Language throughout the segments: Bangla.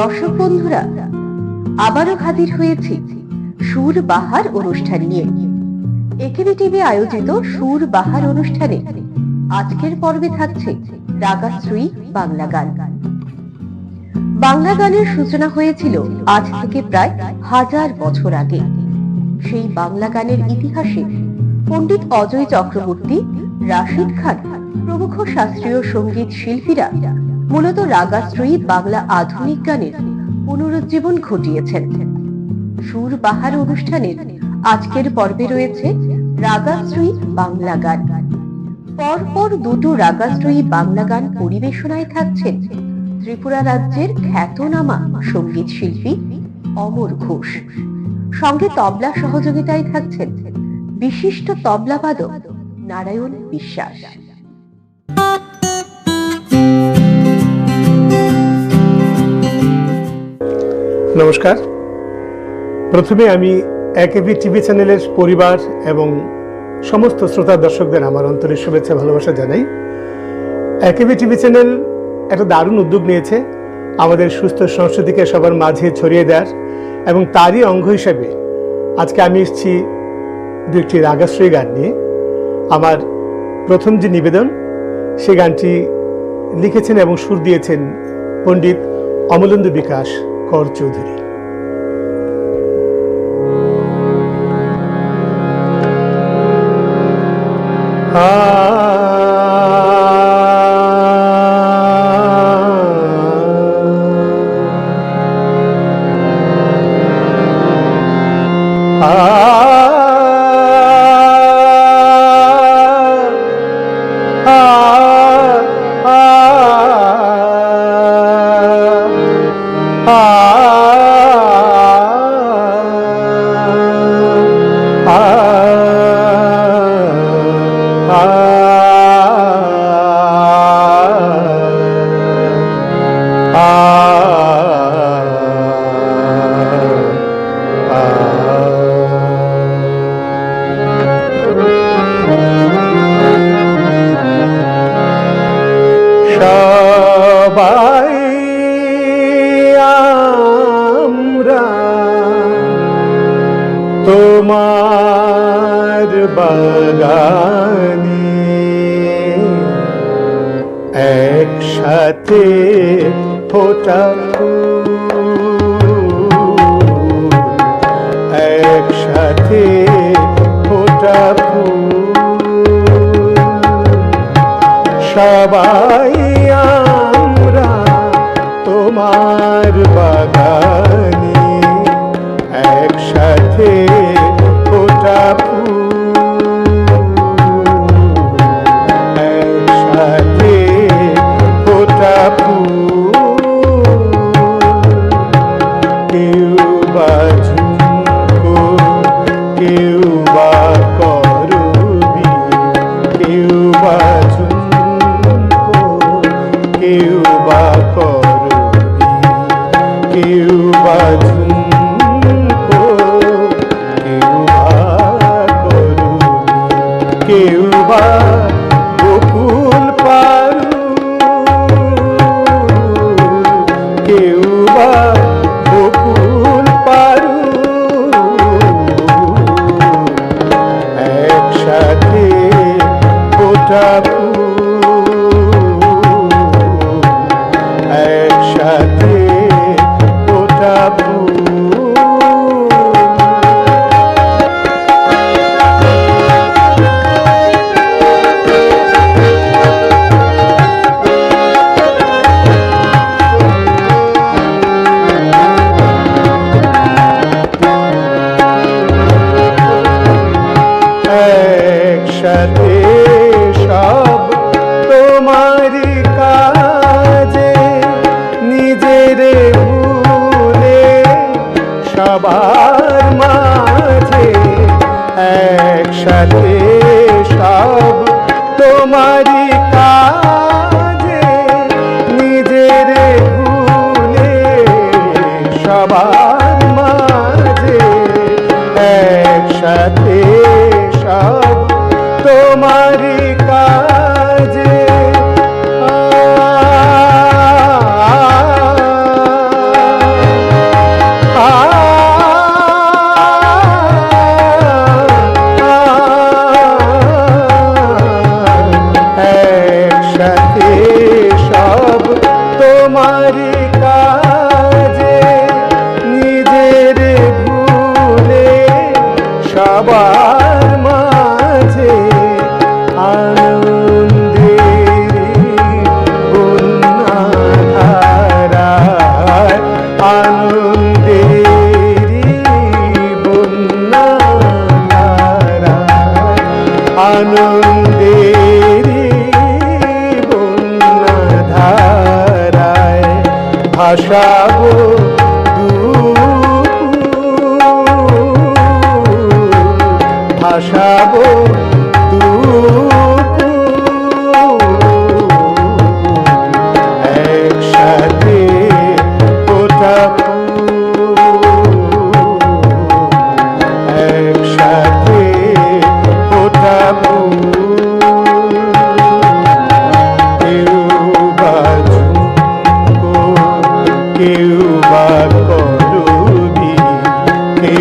দর্শক বন্ধুরা, আবারও হাজির হয়েছি সুর বাহার অনুষ্ঠান নিয়ে। একেবি টিভি আয়োজিত সুর বাহার অনুষ্ঠানে আজকের পর্বে থাকছে রাগাশ্রী বাংলা গান। বাংলা গানের সূচনা হয়েছিল আজ থেকে প্রায় হাজার বছর আগে। সেই বাংলা গানের ইতিহাসে পণ্ডিত অজয় চক্রবর্তী, রাশিদ খান প্রমুখ শাস্ত্রীয় সংগীত শিল্পীরা মূলত রাগাশ্রয়ী বাংলা আধুনিক গানের পুনরুজ্জীবন ঘটিয়েছেন। সুর বাহার অনুষ্ঠানের আজকের পর্বে রয়েছে রাগাশ্রয়ী বাংলা গান। পরপর দুটো রাগাশ্রয়ী বাংলা গান পরিবেশনায় থাকছেন ত্রিপুরা রাজ্যের খ্যাতনামা সংগীত শিল্পী অমর ঘোষ। সঙ্গে তবলা সহযোগিতায় থাকছেন বিশিষ্ট তবলাবাদক নারায়ণ বিশ্বাস। নমস্কার। প্রথমে আমি একেবি টিভি চ্যানেলের পরিবার এবং সমস্ত শ্রোতা দর্শকদের আমার অন্তরের শুভেচ্ছা, ভালোবাসা জানাই। একেবি টিভি চ্যানেল একটা দারুণ উদ্যোগ নিয়েছে। আমাদের সুস্থ সংস্কৃতিকে সবার মাঝে ছড়িয়ে দেওয়ার এবং তারই অঙ্গ হিসেবে আজকে আমি এসেছি দু একটি রাগাশ্রী গান নিয়ে। আমার প্রথম যে নিবেদন, সে গানটি লিখেছেন এবং সুর দিয়েছেন পণ্ডিত অমলেন্দু বিকাশ। কর চৌধুরী। সবাই আমরা তোমার বাগানে একসাথে ফোটা একসাথে ফোটা সবাই Shiva একসাথে সব তোমারই কাজে।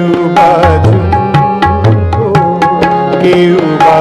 কেউ বা ঝুঁকো, কেউ বা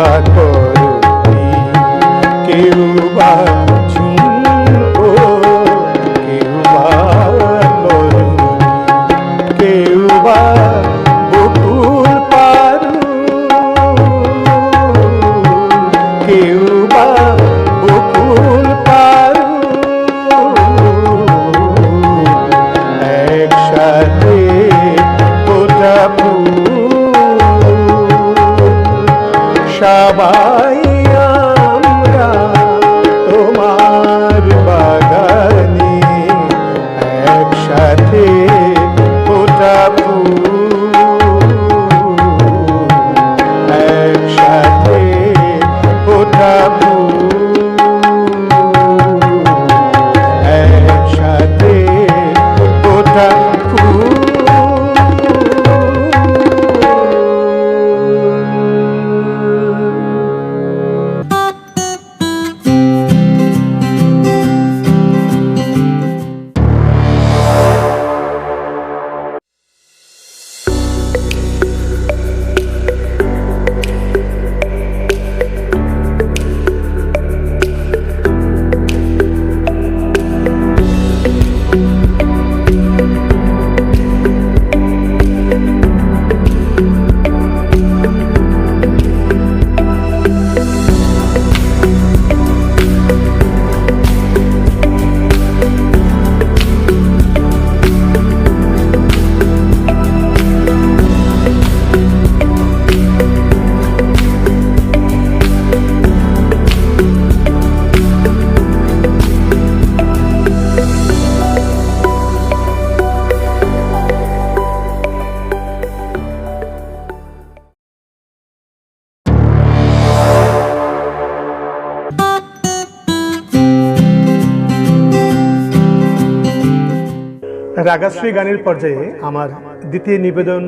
রাগাশ্রী গানের পর্যায়ে আমার দ্বিতীয় নিবেদন,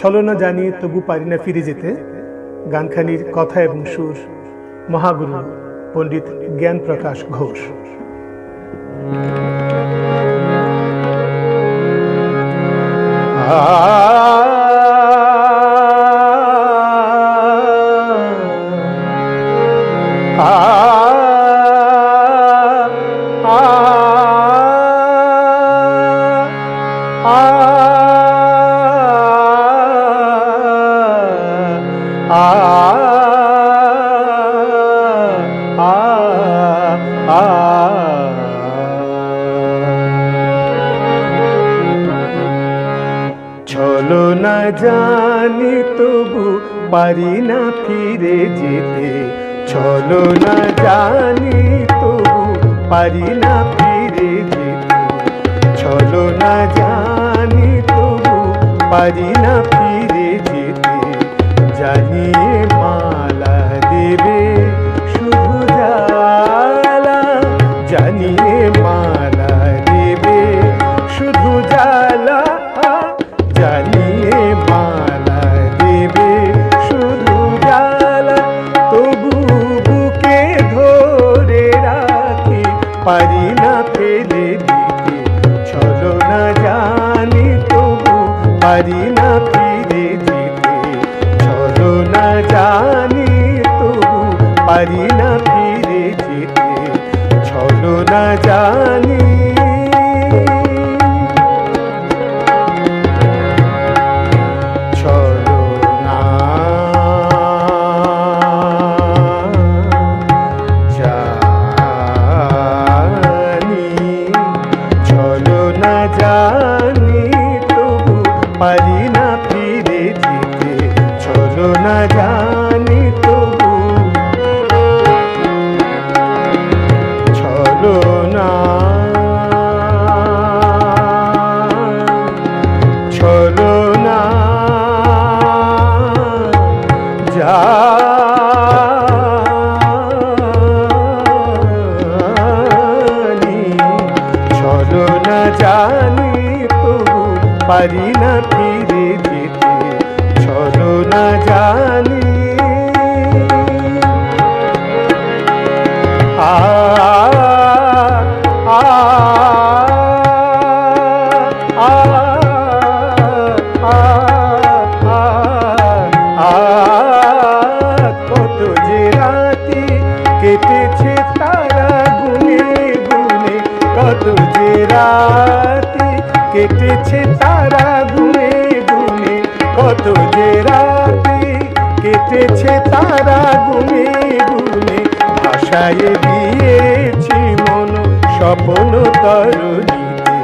ছলনা জানি তবু পারি না ফিরে যেতে, গানখানির কথা এবং সুর, মহাগুরু পণ্ডিত জ্ঞান প্রকাশ ঘোষ চলো না জানি তবু পারি না ফিরে যেতে। চলো না জানি তবু পারি না ফিরে যেতে। চলো না জানি তবু পারি না পারি না ফিরে যেতে। চলো না জানি। পারি না ফিরে যেতে। চলো না পারি না ফিরে যেতে। চলো না জানি। আ কত যে রাতি কেটেছে তারা গুনে গুনে, কত যে রাতি কেটেছে তারা গুনে গুনে কত যে রাতি কেটেছে তারা গুনে গুনে ভাষায় দিয়েছি মন স্বপ্ন তরণীতে।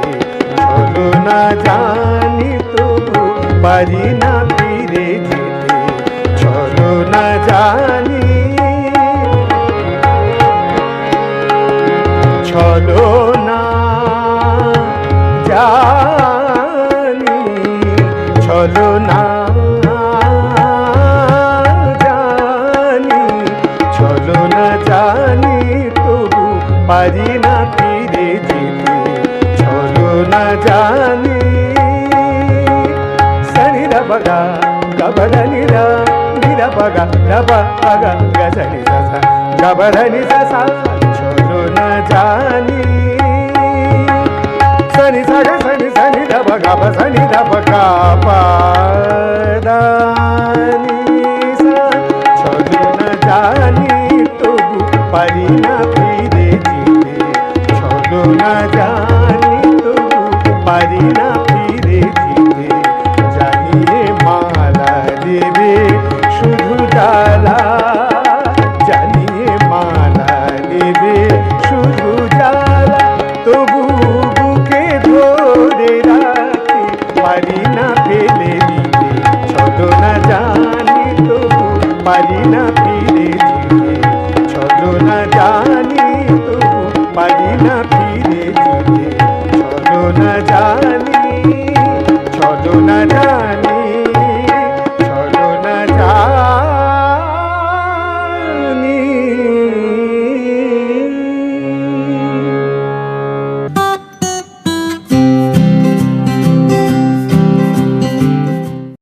না জানি তবু পারি না ফিরে যেতে। চলো না জানি। চলো डब अगंग धनी ससा डब धनी ससा छोडून जानी. सनी सड सनी सनी धब गाब सनी धब कापादानी सा छोडून जानी. तू परिणा पिदे जिते छोडून जा